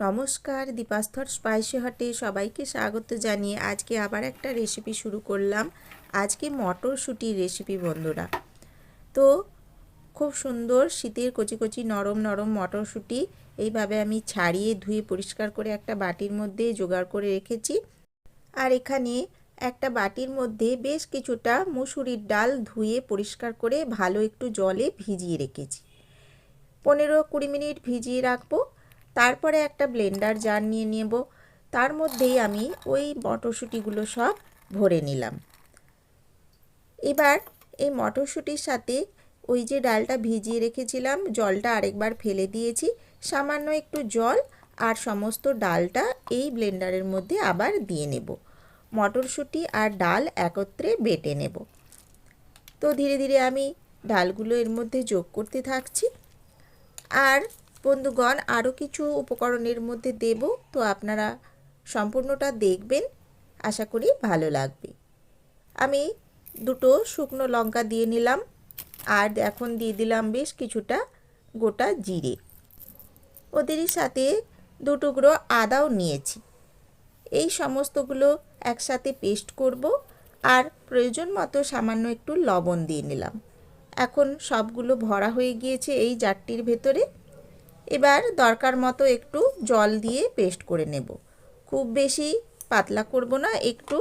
নমস্কার, দীপাস্থর স্পাইসি হটে সবাইকে স্বাগত জানিয়ে আজকে আবার একটা রেসিপি শুরু করলাম। আজকে মটরশুঁটির রেসিপি বন্ধুরা। তো খুব সুন্দর শীতের কচি কচি নরম নরম মটরশুঁটি এইভাবে আমি ছাড়িয়ে ধুয়ে পরিষ্কার করে একটা বাটির মধ্যে জোগাড় করে রেখেছি। আর এখানে একটা বাটির মধ্যে বেশ কিছুটা মুসুরির ডাল ধুয়ে পরিষ্কার করে ভালো একটু জলে ভিজিয়ে রেখেছি। পনেরো কুড়ি মিনিট ভিজিয়ে রাখব। তারপরে একটা ব্লেন্ডার জার নিয়ে নেব। তার মধ্যেই আমি ওই মটরশুঁটিগুলো সব ভরে নিলাম। এবার এই মটরশুঁটির সাথে ওই যে ডালটা ভিজিয়ে রেখেছিলাম, জলটা আরেকবার ফেলে দিয়েছি। সামান্য একটু জল আর সমস্ত ডালটা এই ব্লেন্ডারের মধ্যে আবার দিয়ে নেব। মটরশুঁটি আর ডাল একত্রে বেটে নেব। তো ধীরে ধীরে আমি ডালগুলো এর মধ্যে যোগ করতে থাকছি। আর বন্ধুগণ আরও কিছু উপকরণের মধ্যে দেব, তো আপনারা সম্পূর্ণটা দেখবেন। আশা করি ভালো লাগবে। আমি দুটো শুকনো লঙ্কা দিয়ে নিলাম, আর এখন দিয়ে দিলাম বেশ কিছুটা গোটা জিরে। ওদেরই সাথে দু টুকরো আদাও নিয়েছি। এই সমস্তগুলো একসাথে পেস্ট করব, আর প্রয়োজন মতো সামান্য একটু লবণ দিয়ে নিলাম। এখন সবগুলো ভরা হয়ে গিয়েছে এই জারটির ভেতরে। এবার দরকার মতো একটু জল দিয়ে পেস্ট করে নেব। খুব বেশি পাতলা করব না, একটু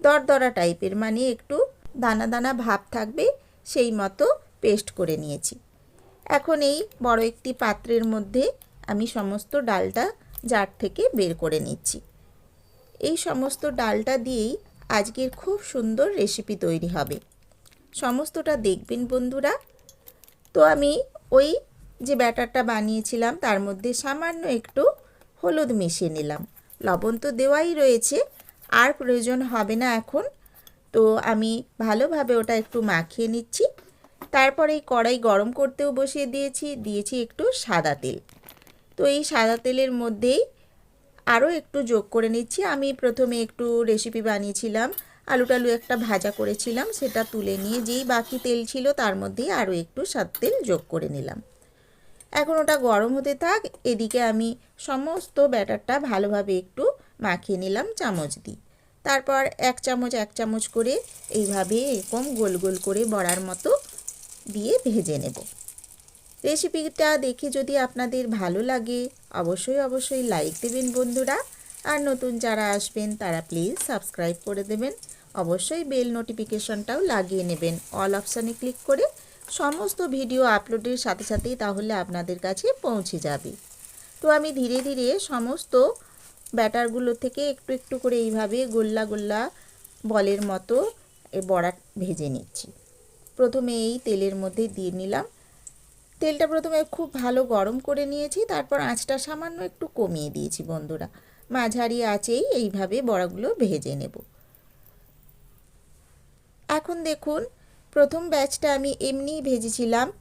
দরদরা টাইপের মানে একটু দানা দানা ভাব থাকবে সেই মতো পেস্ট করে নিয়েছি। এখন এই বড় একটি পাত্রের মধ্যে আমি সমস্ত ডালটা জার থেকে বের করে নিচ্ছি। এই সমস্ত ডালটা দিয়েই আজকের খুব সুন্দর রেসিপি তৈরি হবে। সমস্তটা দেখবেন বন্ধুরা। তো আমি ওই যে ব্যাটারটা বানিয়েছিলাম, তার মধ্যে সামান্য একটু হলুদ মিশিয়ে নিলাম। লবণ তো দেওয়াই রয়েছে, আর প্রয়োজন হবে না এখন। তো আমি ভালোভাবে ওটা একটু মাখিয়ে নিচ্ছি। তারপরে এই কড়াই গরম করতেও বসিয়ে দিয়েছি দিয়েছি একটু সাদা তেল। তো এই সাদা তেলের মধ্যেই আরও একটু যোগ করে নিচ্ছি। আমি প্রথমে একটু রেসিপি বানিয়েছিলাম আলু টালু একটা ভাজা করেছিলাম, সেটা তুলে নিয়ে যেই বাকি তেল ছিল তার মধ্যেই আরও একটু সাদ তেল যোগ করে নিলাম। এখন ওটা গরম হতে থাক, এদিকে আমি সমস্ত ব্যাটারটা ভালোভাবে একটু মাখিয়ে নিলাম চামচ দিয়ে। তারপর এক চামচ এক চামচ করে এইভাবে এরকম গোল গোল করে বড়ার মতো দিয়ে ভেজে নেব। রেসিপিটা দেখে যদি আপনাদের ভালো লাগে, অবশ্যই অবশ্যই লাইক দেবেন বন্ধুরা। আর নতুন যারা আসবেন, তারা প্লিজ সাবস্ক্রাইব করে দেবেন। অবশ্যই বেল নোটিফিকেশনটাও লাগিয়ে নেবেন। অল অপশানে ক্লিক করে সমস্ত ভিডিও আপলোডের সাথে সাথেই তাহলে আপনাদের কাছে পৌঁছে যাবে। তো আমি ধীরে ধীরে সমস্ত ব্যাটারগুলো থেকে একটু একটু করে এইভাবে গোল্লা গোল্লা বলের মতো এ বড়া ভেজে নিচ্ছি। প্রথমে এই তেলের মধ্যে দিয়ে নিলাম। তেলটা প্রথমে খুব ভালো গরম করে নিয়েছি, তারপর আঁচটা সামান্য একটু কমিয়ে দিয়েছি বন্ধুরা। মাঝারি আঁচেই এইভাবে বড়াগুলো ভেজে নেব। এখন দেখুন প্রথম ব্যাচটা আমি এমনিই ভেজেছিলাম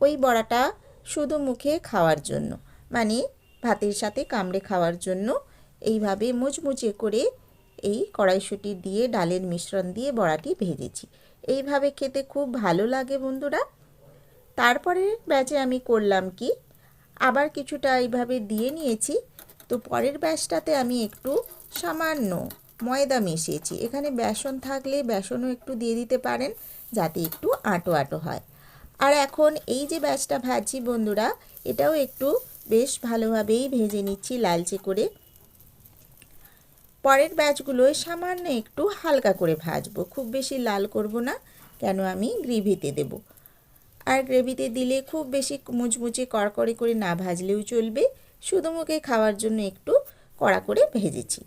ওই বড়াটা শুধু মুখে খাওয়ার জন্য। মানে ভাতের সাথে কামড়ে খাওয়ার জন্য। এইভাবে মুচমুচে করে এই কড়াইশুঁটি দিয়ে, ডালের মিশ্রণ দিয়ে বড়াটি ভেজেছি। এইভাবে খেতে খুব ভালো লাগে বন্ধুরা। তারপরের ব্যাচে আমি করলাম কি? আবার কিছুটা এইভাবে দিয়ে নিয়েছি। তো পরের ব্যাচটাতে আমি একটু সামান্য ময়দা মিশিয়েছি। এখানে বেসন থাকলে বেসনও একটু দিয়ে দিতে পারেন। যাতে একটু আঁটো আঁটো হয়। আর এখন এই যে ব্যাচটা ভাজছি বন্ধুরা, এটাও একটু বেশ ভালোভাবেই ভেজে নিচ্ছি লালচে করে। পরের ব্যাচগুলোয় সামান্য একটু হালকা করে ভাজবো, খুব বেশি লাল করব না, কেন আমি গ্রেভিতে দেব। আর গ্রেভিতে দিলে খুব বেশি মুচমুচে কড়কড়ে করে না ভাজলেও চলবে, শুধু মুখে খাওয়ার জন্য একটু কড়া করে ভেজেছি।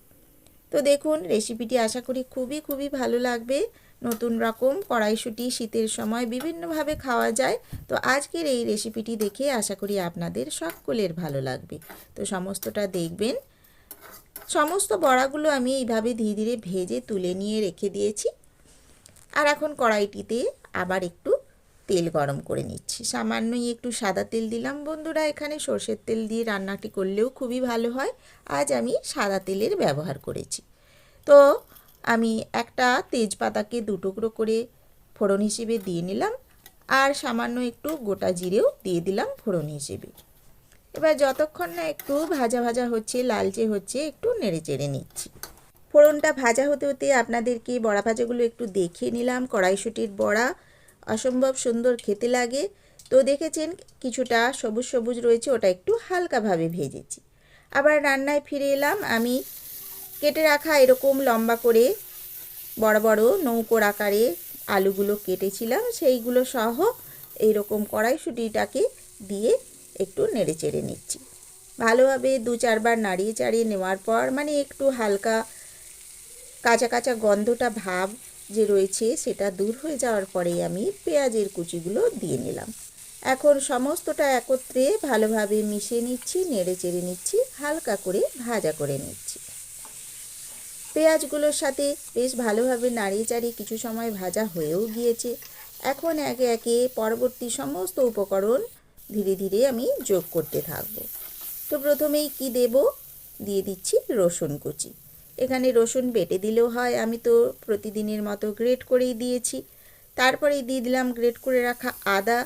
তো দেখুন, রেসিপিটি আশা করি খুবই খুবই ভালো লাগবে। নতুন রকম কড়াইশুঁটি শীতের সময় বিভিন্নভাবে খাওয়া যায়। তো আজকের এই রেসিপিটি দেখে আশা করি আপনাদের সকলের ভালো লাগবে। তো সমস্তটা দেখবেন। সমস্ত বড়াগুলো আমি এইভাবে ধীরে ধীরে ভেজে তুলে নিয়ে রেখে দিয়েছি। আর এখন কড়াইটিতে আবার একটু তেল গরম করে নিচ্ছি। সামান্যই একটু সাদা তেল দিলাম। বন্ধুরা, এখানে সর্ষের তেল দিয়ে রান্নাটি করলেও খুবই ভালো হয়। আজ আমি সাদা তেলের ব্যবহার করেছি। তো আমি একটা তেজপাতাকে দুটুকরো করে ফোড়ন হিসেবে দিয়ে নিলাম আর সামান্য একটু গোটা জিরেও দিয়ে দিলাম ফোড়ন হিসেবে। এবার যতক্ষণ না একটু ভাজা ভাজা হচ্ছে, লালচে হচ্ছে, একটু নেড়ে চেড়ে নিচ্ছি। ফোড়নটা ভাজা হতে হতে আপনাদেরকে বড়া ভাজাগুলো একটু দেখিয়ে নিলাম, কড়াইশুটির বড়া, অসম্ভব সুন্দর খেতে লাগে। তো দেখেছেন কিছুটা সবুজ সবুজ রয়েছে, ওটা একটু হালকাভাবে ভেজেছি। আবার রান্নায় ফিরে এলাম, আমি কেটে রাখা এরকম লম্বা করে বড় বড় নৌকোর আকারে আলুগুলো কেটেছিলাম, সেইগুলো সহ এইরকম কড়াইশুটিটাকে দিয়ে একটু নেড়ে চেড়ে নিচ্ছি। ভালোভাবে দু চারবার নাড়িয়ে চাড়িয়ে নেওয়ার পর মানে একটু হালকা কাঁচা কাঁচা গন্ধটা ভাব যে রয়েছে সেটা দূর হয়ে যাওয়ার পরেই আমি পেঁয়াজের কুচিগুলো দিয়ে নিলাম। এখন সমস্তটা একত্রে ভালোভাবে মিশিয়ে নিচ্ছি, নেড়ে চেড়ে নিচ্ছি, হালকা করে ভাজা করে নিচ্ছি। পেঁয়াজগুলোর সাথে বেশ ভালোভাবে নাড়িয়ে চাড়িয়ে কিছু সময় ভাজা হয়েও গিয়েছে। এখন একে একে পরবর্তী সমস্ত উপকরণ ধীরে ধীরে আমি যোগ করতে থাকব। তো প্রথমেই কি দেব? দিয়ে দিচ্ছি রসুন কুচি। এখানে রসুন বেটে দিলেও হয়, আমি তো প্রতিদিনের মতো গ্রেট করেই দিয়েছি। তারপরেই দিয়ে দিলাম গ্রেট করে রাখা আদা।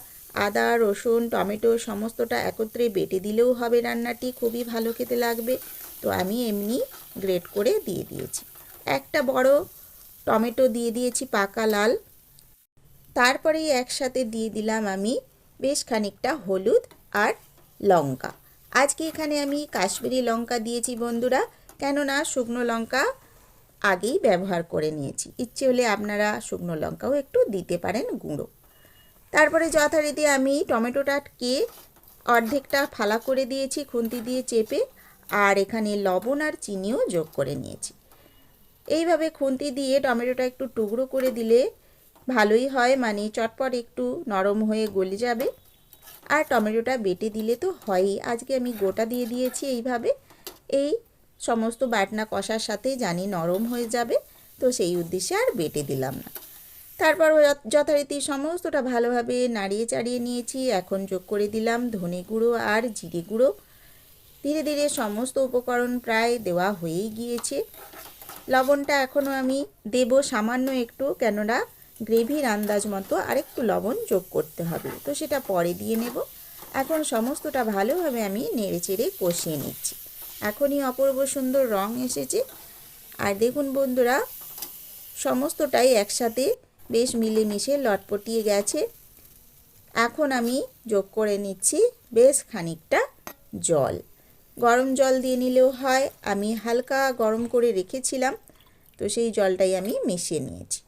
আদা, রসুন, টমেটো, সমস্তটা একত্রে বেটে দিলেও হবে রান্নাটি, খুবই ভালো খেতে লাগবে। তো আমি এমনি গ্রেট করে দিয়ে দিয়েছি। একটা বড় টমেটো দিয়ে দিয়েছি পাকা লাল। তারপরেই একসাথে দিয়ে দিলাম আমি বেশ খানিকটা হলুদ আর লঙ্কা। আজকে এখানে আমি কাশ্মীরি লঙ্কা দিয়েছি বন্ধুরা, কেননা শুকনো লঙ্কা আগেই ব্যবহার করে নিয়েছি। ইচ্ছে হলে আপনারা শুকনো লঙ্কাও একটু দিতে পারেন গুঁড়ো। তারপরে যথারীতি আমি টমেটোটাকে অর্ধেকটা ফালা করে দিয়েছি, খুন্তি দিয়ে চেপে আর এখানে লবণ আর চিনিও যোগ করে নিয়েছি। এইভাবে খুন্তি দিয়ে টমেটোটা একটু টুকরো করে দিলে ভালোই হয় মানে চটপট একটু নরম হয়ে গলে যাবে। আর টমেটোটা বেটে দিলে তো হয়ই। আজকে আমি গোটা দিয়ে দিয়েছি এইভাবে। এই সমস্ত বাটনা কষার সাথে জানি নরম হয়ে যাবে, তো সেই উদ্দেশ্যে আর বেটে দিলাম না। তারপর যথারীতি সমস্তটা ভালোভাবে নাড়িয়ে চাড়িয়ে নিয়েছি। এখন যোগ করে দিলাম ধনে গুঁড়ো আর জিরে গুঁড়ো। ধীরে ধীরে সমস্ত উপকরণ প্রায় দেওয়া হয়েই গিয়েছে। লবণটা এখনও আমি দেব সামান্য একটু, কেননা গ্রেভির আন্দাজ মতো আরেকটু লবণ যোগ করতে হবে। তো সেটা পরে দিয়ে নেব। এখন সমস্তটা ভালোভাবে আমি নেড়ে চেড়ে কষিয়ে নিচ্ছি। এখনই অপূর্ব সুন্দর রং এসেছে। আর দেখুন বন্ধুরা, সমস্তটাই একসাথে বেশ মিলেমিশে লটপটিয়ে গেছে। এখন আমি যোগ করে নিচ্ছি বেশ খানিকটা জল। গরম জল দিয়ে নিলেও হয়। আমি হালকা গরম করে রেখেছিলাম, তো সেই জলটাই আমি মিশিয়ে নিয়েছি।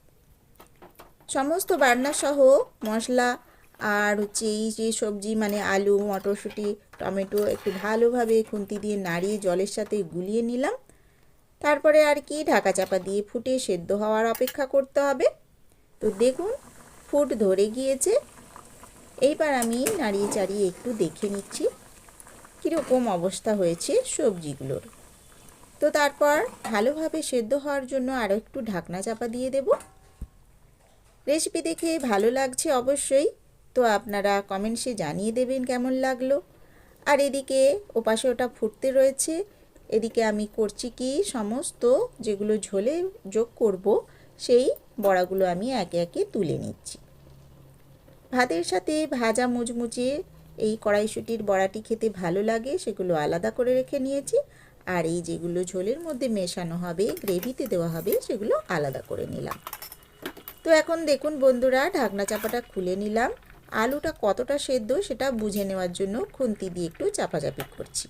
সমস্ত বান্নাসহ মশলা আর হচ্ছে এই যে সবজি মানে আলু, মটরশুঁটি, টমেটো একটু ভালোভাবে খুন্তি দিয়ে নাড়িয়ে জলের সাথে গুলিয়ে নিলাম। তারপরে আর কি ঢাকা চাপা দিয়ে ফুটে সেদ্ধ হওয়ার অপেক্ষা করতে হবে। তো দেখুন, ফুট ধরে গিয়েছে। এইবার আমি নাড়িয়ে চাড়িয়ে একটু দেখে নিচ্ছি। কীরকম অবস্থা হয়েছে সবজিগুলোর? তো তারপর ভালোভাবে সেদ্ধ হওয়ার জন্য আরও একটু ঢাকনা চাপা দিয়ে দেব। রেসিপি দেখে ভালো লাগছে অবশ্যই, তো আপনারা কমেন্টসে জানিয়ে দেবেন কেমন লাগল। আর এদিকে ওপাশে ওটা ফুটতে রয়েছে, এদিকে আমি করছি কি সমস্ত যেগুলো ঝোলে যোগ করব, সেই বড়াগুলো আমি একে একে তুলে নিচ্ছি। ভাতের সাথে ভাজা মুচমুচে এই কড়াইশুটির বড়াটি খেতে ভালো লাগে, সেগুলো আলাদা করে রেখে নিয়েছি। আর এই যেগুলো ঝোলের মধ্যে মেশানো হবে, গ্রেভিতে দেওয়া হবে, সেগুলো আলাদা করে নিলাম। তো এখন দেখুন বন্ধুরা, ঢাকনা চাপাটা খুলে নিলাম। আলুটা কতটা সেদ্ধ সেটা বুঝে নেওয়ার জন্য খুন্তি দিয়ে একটু চাপাচাপি করছি।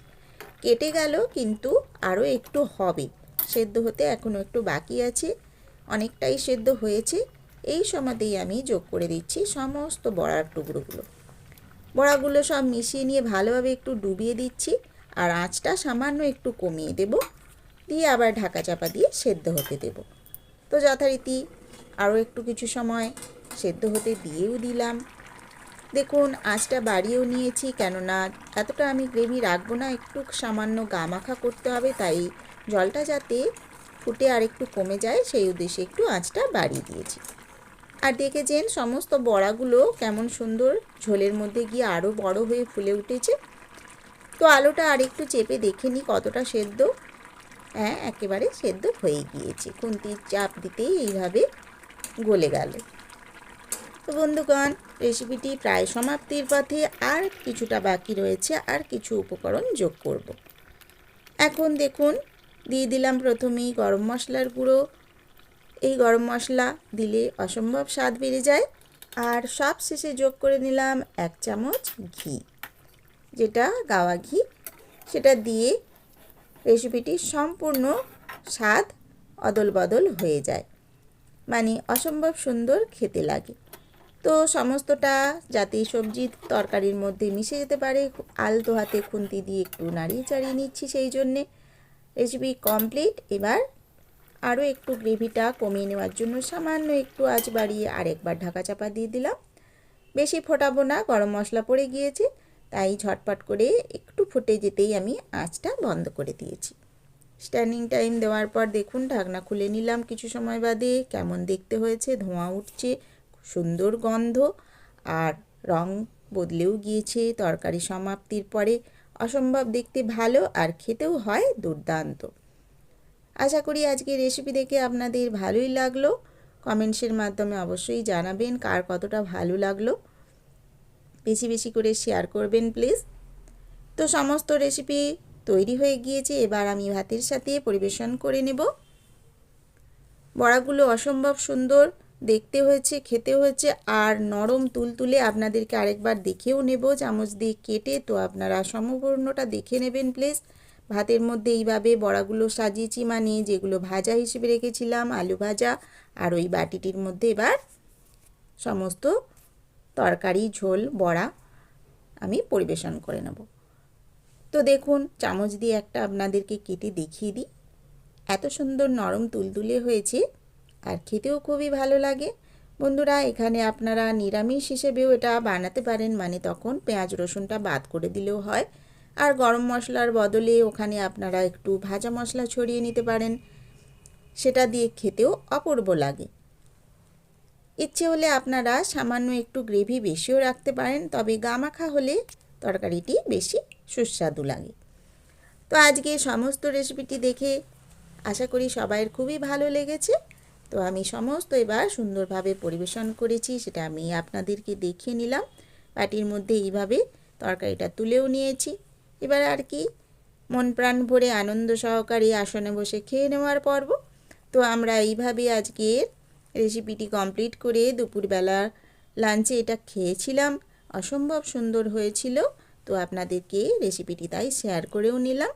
কেটে গেল, কিন্তু আরও একটু হবে। সেদ্ধ হতে এখনও একটু বাকি আছে, অনেকটাই সেদ্ধ হয়েছে। এই সময়তেই আমি যোগ করে দিচ্ছি সমস্ত বড়ার টুকরোগুলো। বড়াগুলো সব মিশিয়ে নিয়ে ভালোভাবে একটু ডুবিয়ে দিচ্ছি। আর আঁচটা সামান্য একটু কমিয়ে দেব। দিয়ে আবার ঢাকা চাপা দিয়ে সেদ্ধ হতে দেব। তো যথারীতি আরও একটু কিছু সময় সেদ্ধ হতে দিয়েও দিলাম। দেখুন, আঁচটা বাড়িয়েও নিয়েছি, কেননা এতটা আমি গ্রেভি রাখব না, একটু সামান্য গা মাখা করতে হবে, তাই জলটা যাতে ফুটে আর একটু কমে যায়, সেই উদ্দেশ্যে একটু আঁচটা বাড়িয়ে দিয়েছি। আর দেখেছেন সমস্ত বড়াগুলো কেমন সুন্দর? ঝোলের মধ্যে গিয়ে আরও বড় হয়ে ফুলে উঠেছে। তো আলুটা আর একটু চেপে দেখে নিই কতটা সেদ্ধ। হ্যাঁ একেবারে সেদ্ধ হয়ে গিয়েছে। খুন্তির চাপ দিতেই এইভাবে গলে গেল। তো বন্ধুগণ রেসিপিটি প্রায় সমাপ্তির পথে। আর কিছুটা বাকি রয়েছে। আর কিছু উপকরণ যোগ করব। এখন দেখুন, দিয়ে দিলাম প্রথমেই গরম মশলার গুঁড়ো। এই গরম মশলা দিলে অসম্ভব স্বাদ বেড়ে যায়। আর সব শেষে যোগ করে নিলাম এক চামচ ঘি, যেটা গাওয়া ঘি। সেটা দিয়ে রেসিপিটি সম্পূর্ণ স্বাদ অদল বদল হয়ে যায়। মানে অসম্ভব সুন্দর খেতে লাগে। তো সমস্তটা যাতে সবজি তরকারির মধ্যে মিশে যেতে পারে, আলতো হাতে খুন্তি দিয়ে একটু নাড়িয়ে চাড়িয়ে নিচ্ছি সেই জন্যে। Recipe complete. এবার আরও একটু গ্রেভিটা কমিয়ে নেওয়ার জন্য সামান্য একটু আঁচ বাড়িয়ে আরেকবার ঢাকা চাপা দিয়ে দিলাম। বেশি ফোটাবো না, গরম মশলা পড়ে গিয়েছে, তাই ঝটপট করে একটু ফুটে যেতেই আমি আঁচটা বন্ধ করে দিয়েছি। স্ট্যান্ডিং টাইম দেওয়ার পর দেখুন, ঢাকনা খুলে নিলাম কিছু সময় বাদে। কেমন দেখতে হয়েছে? ধোঁয়া উঠছে সুন্দর গন্ধ, আর রং বদলেও গিয়েছে। তরকারি সমাপ্তির পরে অসম্ভব দেখতে ভালো আর খেতেও হয় দুর্দান্ত। আশা করি আজকে রেসিপি দেখে আপনাদের ভালোই লাগল। কমেন্টসের মাধ্যমে অবশ্যই জানাবেন কার কতটা ভালো লাগল। বেশি বেশি করে শেয়ার করবেন প্লিজ তো সমস্ত রেসিপি তৈরি হয়ে গিয়েছে, এবার আমি ভাতের সাথে পরিবেশন করে নেব। বড়াগুলো অসম্ভব সুন্দর, দেখতে হয়েছে, খেতে হয়েছে, আর নরম তুলতুলে আপনাদেরকে আরেকবার দেখেও নেব। চামচ দিয়ে কেটে তো আপনারা সম্পূর্ণটা দেখে নেবেন প্লিজ ভাতের মধ্যে এইভাবে বড়াগুলো সাজিয়েছি মানে যেগুলো ভাজা হিসেবে রেখেছিলাম, আলু ভাজা আর ওই বাটিটির মধ্যে এবার সমস্ত তরকারি, ঝোল, বড়া আমি পরিবেশন করে নেব। তো দেখুন, চামচ দিয়ে একটা আপনাদেরকে কেটে দেখিয়ে দিই। এত সুন্দর নরম তুলতুলে হয়েছে আর খেতেও খুবই ভালো লাগে। বন্ধুরা, এখানে আপনারা নিরামিষ হিসেবেও এটা বানাতে পারেন মানে তখন পেঁয়াজ রসুনটা বাদ করে দিলেও হয়। আর গরম মশলার বদলে ওখানে আপনারা একটু ভাজা মশলা ছড়িয়ে নিতে পারেন। সেটা দিয়ে খেতেও অপূর্ব লাগে। ইচ্ছে হলে আপনারা সামান্য একটু গ্রেভি বেশিও রাখতে পারেন, তবে গামাখা হলে তরকারিটি বেশি সুস্বাদু লাগে। তো আজকে সমস্ত রেসিপিটি দেখে আশা করি সবাইয়ের খুবই ভালো লেগেছে। তো আমি সমস্ত এবার সুন্দরভাবে পরিবেশন করেছি, সেটা আমি আপনাদেরকে দেখিয়ে নিলাম। বাটির মধ্যে এইভাবে তরকারিটা তুলেও নিয়েছি। এবার আর কি, মন প্রাণ ভরে আনন্দ সহকারে আসনে বসে খেয়ে নেওয়ার পর্ব। তো আমরা এইভাবে আজকের রেসিপিটি কমপ্লিট করে দুপুরবেলা লাঞ্চে এটা খেয়েছিলাম। অসম্ভব সুন্দর হয়েছিল। তো আপনাদেরকে রেসিপিটি তাই শেয়ার করেও নিলাম।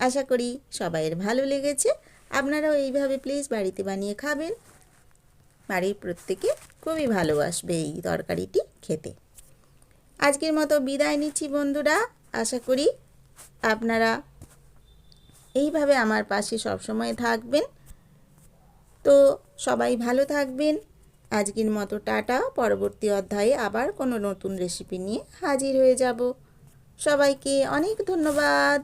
আশা করি সবাইয়ের ভালো লেগেছে। আপনারাও এইভাবে প্লিজ বাড়িতে বানিয়ে খাবেন। বাড়ির প্রত্যেকে খুবই ভালোবাসবে এই তরকারিটি খেতে। আজকের মতো বিদায় নিচ্ছি বন্ধুরা। আশা করি আপনারা এইভাবে আমার পাশে সবসময় থাকবেন। তো সবাই ভালো থাকবেন। আজকের মতো টাটা। পরবর্তী অধ্যায়ে আবার কোনো নতুন রেসিপি নিয়ে হাজির হয়ে যাব। সবাইকে অনেক ধন্যবাদ।